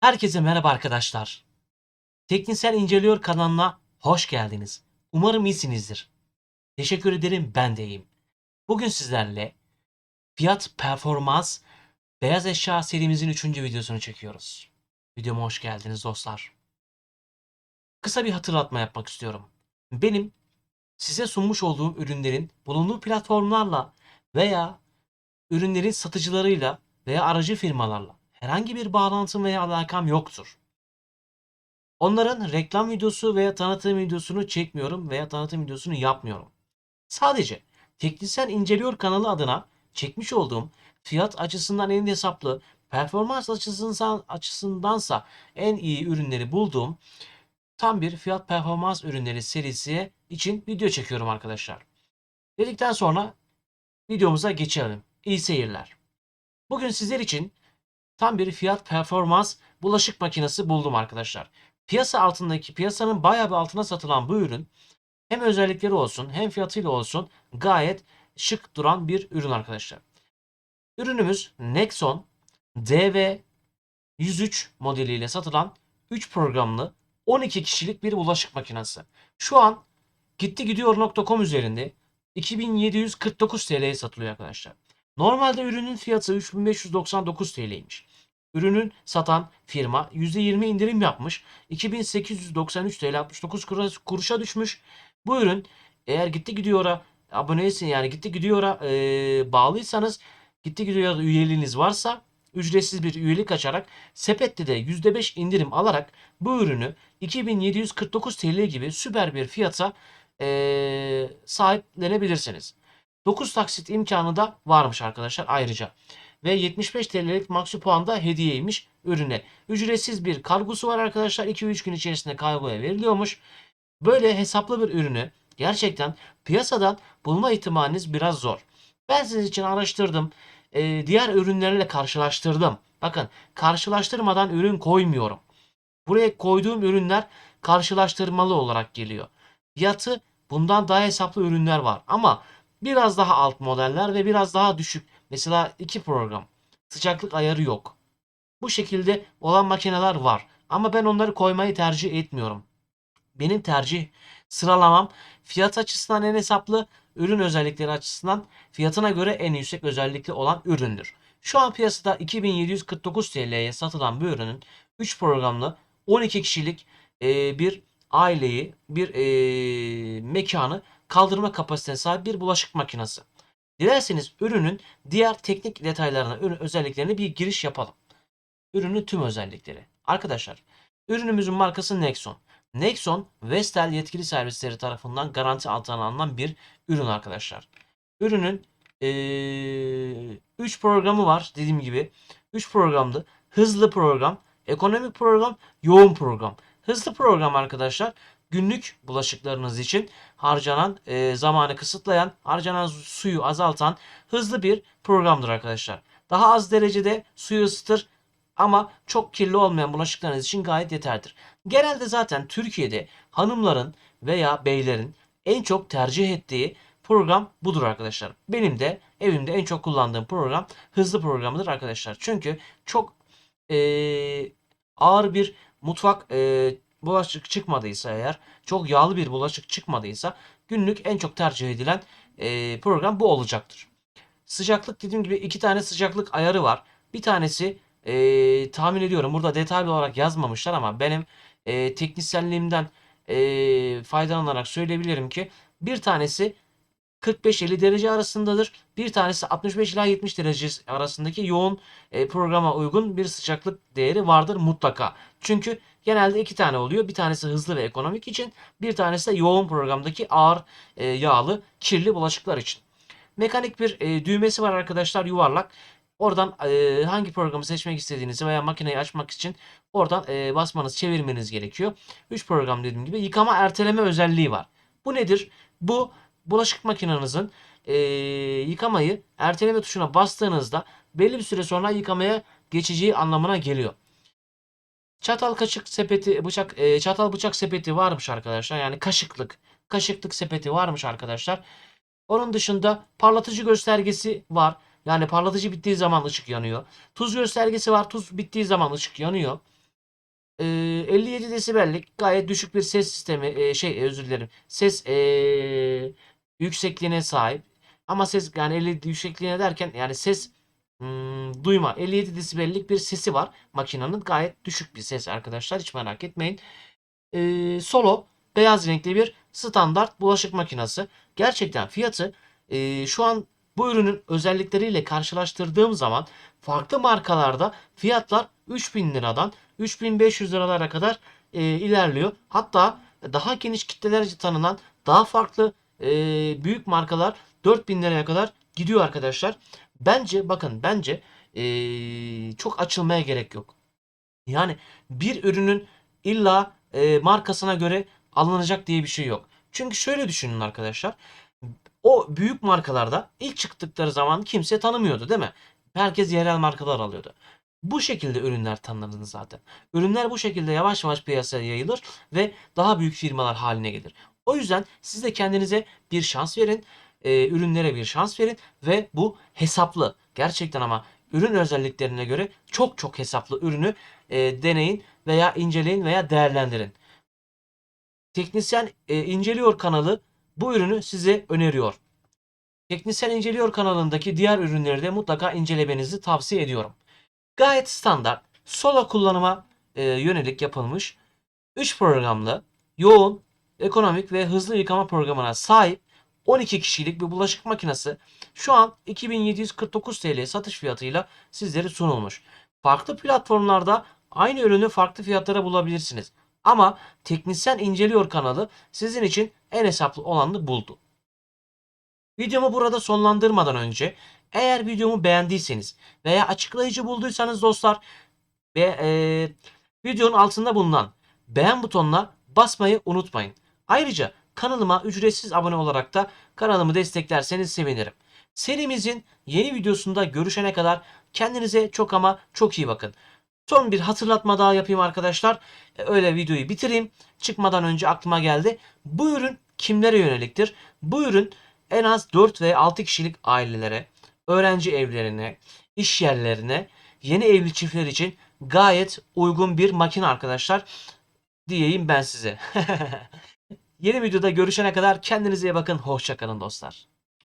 Herkese merhaba arkadaşlar. Teknisyen İnceliyor kanalına hoş geldiniz. Umarım iyisinizdir. Teşekkür ederim ben de iyiyim. Bugün sizlerle fiyat performans beyaz eşya serimizin 3. videosunu çekiyoruz. Videoma hoş geldiniz dostlar. Kısa bir hatırlatma yapmak istiyorum. Benim size sunmuş olduğum ürünlerin bulunduğu platformlarla veya ürünlerin satıcılarıyla veya aracı firmalarla herhangi bir bağlantım veya alakam yoktur. Onların reklam videosu veya tanıtım videosunu çekmiyorum veya tanıtım videosunu yapmıyorum. Sadece Teknisyen İnceliyor kanalı adına çekmiş olduğum fiyat açısından en hesaplı, performans açısından, açısındansa en iyi ürünleri bulduğum tam bir fiyat performans ürünleri serisi için video çekiyorum arkadaşlar. Dedikten sonra videomuza geçelim. İyi seyirler. Bugün sizler için tam bir fiyat performans bulaşık makinesi buldum arkadaşlar. Piyasa altındaki piyasanın bayağı bir altına satılan bu ürün hem özellikleri olsun hem fiyatıyla olsun gayet şık duran bir ürün arkadaşlar. Ürünümüz Nexon DV103 modeliyle satılan 3 programlı 12 kişilik bir bulaşık makinesi. Şu an gittigidiyor.com üzerinde 2749 TL'ye satılıyor arkadaşlar. Normalde ürünün fiyatı 3599 TL'ymiş. Ürünün satan firma %20 indirim yapmış. 2893 TL 69 kuruş- kuruşa düşmüş. Bu ürün eğer gitti gidiyor'a abonesin yani gitti gidiyor'a e, bağlıysanız gitti gidiyor'a üyeliğiniz varsa ücretsiz bir üyelik açarak sepette de %5 indirim alarak bu ürünü 2749 TL gibi süper bir fiyata e, sahiplenebilirsiniz. 9 taksit imkanı da varmış arkadaşlar ayrıca. Ve 75 TL'lik maksu puan da hediyeymiş ürüne. Ücretsiz bir kargosu var arkadaşlar. 2-3 gün içerisinde kargoya veriliyormuş. Böyle hesaplı bir ürünü gerçekten piyasadan bulma ihtimaliniz biraz zor. Ben sizin için araştırdım. Ee, diğer ürünlerle karşılaştırdım. Bakın karşılaştırmadan ürün koymuyorum. Buraya koyduğum ürünler karşılaştırmalı olarak geliyor. Fiyatı bundan daha hesaplı ürünler var. Ama biraz daha alt modeller ve biraz daha düşük. Mesela iki program. Sıcaklık ayarı yok. Bu şekilde olan makineler var. Ama ben onları koymayı tercih etmiyorum. Benim tercih sıralamam fiyat açısından en hesaplı, ürün özellikleri açısından fiyatına göre en yüksek özellikli olan üründür. Şu an piyasada 2749 TL'ye satılan bu ürünün 3 programlı 12 kişilik e, bir aileyi, bir e, mekanı kaldırma kapasitesine sahip bir bulaşık makinesi. Dilerseniz ürünün diğer teknik detaylarına, ürün özelliklerine bir giriş yapalım. Ürünün tüm özellikleri. Arkadaşlar, ürünümüzün markası Nexon. Nexon, Vestel yetkili servisleri tarafından garanti altına alınan bir ürün arkadaşlar. Ürünün 3 programı var dediğim gibi. 3 programlı. Hızlı program, ekonomik program, yoğun program. Hızlı program arkadaşlar günlük bulaşıklarınız için harcanan e, zamanı kısıtlayan, harcanan suyu azaltan hızlı bir programdır arkadaşlar. Daha az derecede suyu ısıtır ama çok kirli olmayan bulaşıklarınız için gayet yeterlidir. Genelde zaten Türkiye'de hanımların veya beylerin en çok tercih ettiği program budur arkadaşlar. Benim de evimde en çok kullandığım program hızlı programıdır arkadaşlar. Çünkü çok eee, ağır bir mutfak eee, bulaşık çıkmadıysa eğer çok yağlı bir bulaşık çıkmadıysa günlük en çok tercih edilen eee, program bu olacaktır. Sıcaklık dediğim gibi iki tane sıcaklık ayarı var. Bir tanesi eee, tahmin ediyorum burada detaylı olarak yazmamışlar ama benim eee, teknisyenliğimden eee, faydalanarak söyleyebilirim ki bir tanesi 45-50 derece arasındadır. Bir tanesi 65 ila 70 derece arasındaki yoğun e, programa uygun bir sıcaklık değeri vardır mutlaka. Çünkü genelde iki tane oluyor. Bir tanesi hızlı ve ekonomik için, bir tanesi de yoğun programdaki ağır e, yağlı kirli bulaşıklar için. Mekanik bir e, düğmesi var arkadaşlar yuvarlak. Oradan hangi programı seçmek istediğinizi veya makineyi açmak için oradan basmanız, çevirmeniz gerekiyor. 3 program dediğim gibi yıkama erteleme özelliği var. Bu nedir? Bu bulaşık makinenizin e, yıkamayı erteleme tuşuna bastığınızda belli bir süre sonra yıkamaya geçeceği anlamına geliyor. Çatal kaşık sepeti, bıçak, e, çatal bıçak sepeti varmış arkadaşlar. Yani kaşıklık, kaşıklık sepeti varmış arkadaşlar. Onun dışında parlatıcı göstergesi var. Yani parlatıcı bittiği zaman ışık yanıyor. Tuz göstergesi var. Tuz bittiği zaman ışık yanıyor. e, 57 desibellik gayet düşük bir ses sistemi e, şey özür dilerim. Ses e, yüksekliğine sahip. Ama ses yani 57 yüksekliğine derken yani ses hmm, duyma 57 desibellik bir sesi var. Makinenin gayet düşük bir ses arkadaşlar hiç merak etmeyin. E, Solo beyaz renkli bir standart bulaşık makinesi. Gerçekten fiyatı e, şu an bu ürünün özellikleriyle karşılaştırdığım zaman farklı markalarda fiyatlar 3000 liradan 3500 liralara kadar e, ilerliyor. Hatta daha geniş kitlelerce tanınan daha farklı e, büyük markalar 4000 liraya kadar gidiyor arkadaşlar. Bence bakın bence e, çok açılmaya gerek yok. Yani bir ürünün illa e, markasına göre alınacak diye bir şey yok. Çünkü şöyle düşünün arkadaşlar. O büyük markalarda ilk çıktıkları zaman kimse tanımıyordu değil mi? Herkes yerel markalar alıyordu. Bu şekilde ürünler tanınır zaten. Ürünler bu şekilde yavaş yavaş piyasaya yayılır ve daha büyük firmalar haline gelir. O yüzden siz de kendinize bir şans verin. e, ürünlere bir şans verin ve bu hesaplı. Gerçekten ama ürün özelliklerine göre çok çok hesaplı ürünü e, deneyin veya inceleyin veya değerlendirin. Teknisyen e, inceliyor kanalı bu ürünü size öneriyor. Teknisyen inceliyor kanalındaki diğer ürünleri de mutlaka incelemenizi tavsiye ediyorum. Gayet standart, solo kullanıma e, yönelik yapılmış 3 programlı, yoğun, ekonomik ve hızlı yıkama programına sahip 12 kişilik bir bulaşık makinesi şu an 2749 TL satış fiyatıyla sizlere sunulmuş. Farklı platformlarda aynı ürünü farklı fiyatlara bulabilirsiniz. Ama teknisyen inceliyor kanalı sizin için en hesaplı olanı buldu. Videomu burada sonlandırmadan önce eğer videomu beğendiyseniz veya açıklayıcı bulduysanız dostlar ve eee, videonun altında bulunan beğen butonuna basmayı unutmayın. Ayrıca kanalıma ücretsiz abone olarak da kanalımı desteklerseniz sevinirim. Serimizin yeni videosunda görüşene kadar kendinize çok ama çok iyi bakın. Son bir hatırlatma daha yapayım arkadaşlar. E, Öyle videoyu bitireyim. Çıkmadan önce aklıma geldi. Bu ürün kimlere yöneliktir? Bu ürün en az 4 ve 6 kişilik ailelere, öğrenci evlerine, iş yerlerine, yeni evli çiftler için gayet uygun bir makine arkadaşlar diyeyim ben size. Yeni videoda görüşene kadar kendinize iyi bakın. Hoşçakalın dostlar.